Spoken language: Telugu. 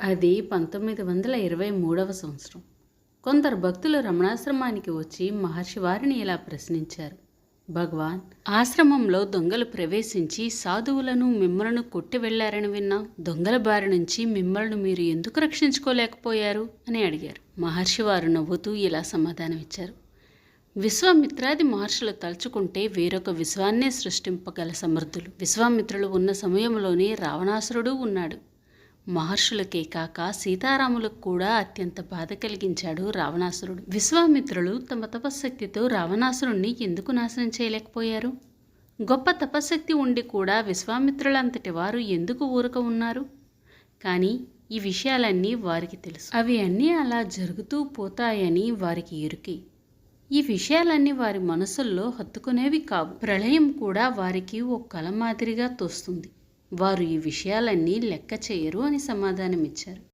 అది పంతొమ్మిది వందల ఇరవై మూడవ సంవత్సరం. కొందరు భక్తులు రమణాశ్రమానికి వచ్చి మహర్షి వారిని ఇలా ప్రశ్నించారు. భగవాన్ ఆశ్రమంలో దొంగలు ప్రవేశించి సాధువులను మిమ్మలను కొట్టి వెళ్ళారని విన్నాం దొంగల బారి నుంచి మిమ్మల్ని మీరు ఎందుకు రక్షించుకోలేకపోయారు అని అడిగారు. మహర్షి వారు నవ్వుతూ ఇలా సమాధానమిచ్చారు విశ్వామిత్రాది మహర్షులు తలుచుకుంటే వేరొక విశ్వాన్నే సృష్టింపగల సమర్థులు. విశ్వామిత్రులు ఉన్న సమయంలోనే రావణాసురుడు ఉన్నాడు. మహర్షులకే కాక సీతారాములకు కూడా అత్యంత బాధ కలిగించాడు రావణాసురుడు. విశ్వామిత్రులు తమ తపశ్శక్తితో రావణాసురుణ్ణి ఎందుకు నాశనం చేయలేకపోయారు? గొప్ప తపశ్శక్తి ఉండి కూడా విశ్వామిత్రులంతటి వారు ఎందుకు ఊరక ఉన్నారు? కానీ ఈ విషయాలన్నీ వారికి తెలుసు. అవి అన్నీ అలా జరుగుతూ పోతాయని వారికి ఎరుకే ఈ విషయాలన్నీ వారి మనసుల్లో హత్తుకునేవి కావు. ప్రళయం కూడా వారికి ఓ కల మాదిరిగా తోస్తుంది. వారు ఈ విషయాలన్నీ లెక్క చేయరు అని సమాధానమిచ్చారు.